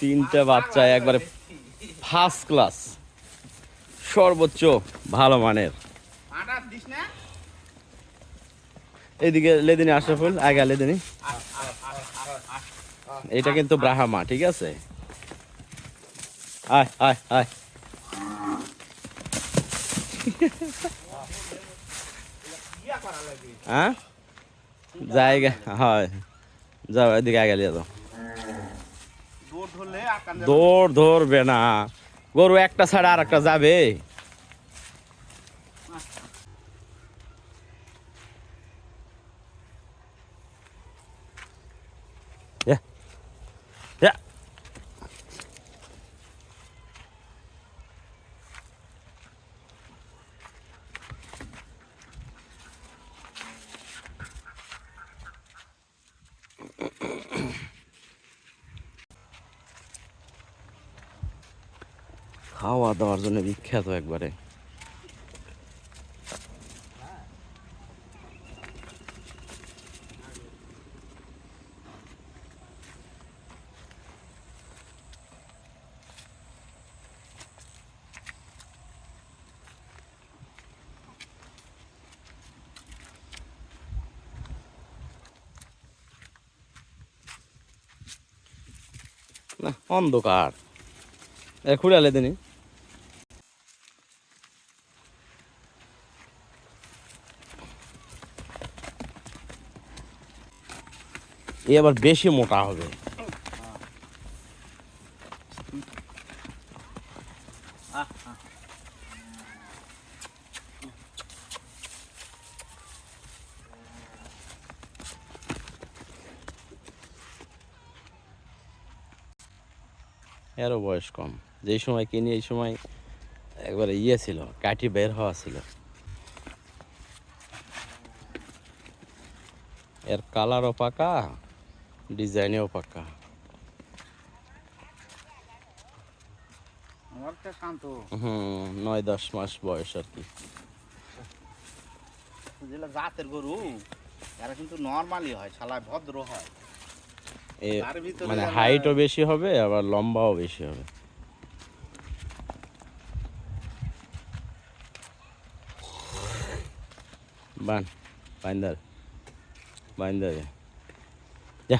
তিনটা বাচ্চা একবারে ফার্স্ট ক্লাস সর্বোচ্চ ভালো মানের। এইদিকে লেদিনি আশরাফুল আগে লেদিনি। এটা কিন্তু ব্রাহ্মা, ঠিক আছে? হ্যাঁ? জায়গা, হয়। যাও এদিকে আগে লিয়ে যাও দৌড় ধরলে আকান দৌড় ধরবে না গরু একটা ছাড়া আর একটা যাবে Yeah. খাওয়া দাওয়ার জন্য বিখ্যাত একবারে। না অন্ধকার। এ আলে দিনি। এ আবার বেশি মোটা হবে। এরও বয়স কম। যেই সময় কিনি, এই সময় একবারে ইয়ে ছিল, কাঠি বের হওয়া ছিল। এর কালারও পাকা ডিজাইনেও পাকা। হুম নয় দশ মাস বয়স আর কি। যেগুলো জাতের গরু এরা কিন্তু নর্মালি হয় শালায় ভদ্র হয়। মানে হাইটও বেশি হবে আবার লম্বাও বেশি হবে। বান বাইন্দার বাইন্দার। যা।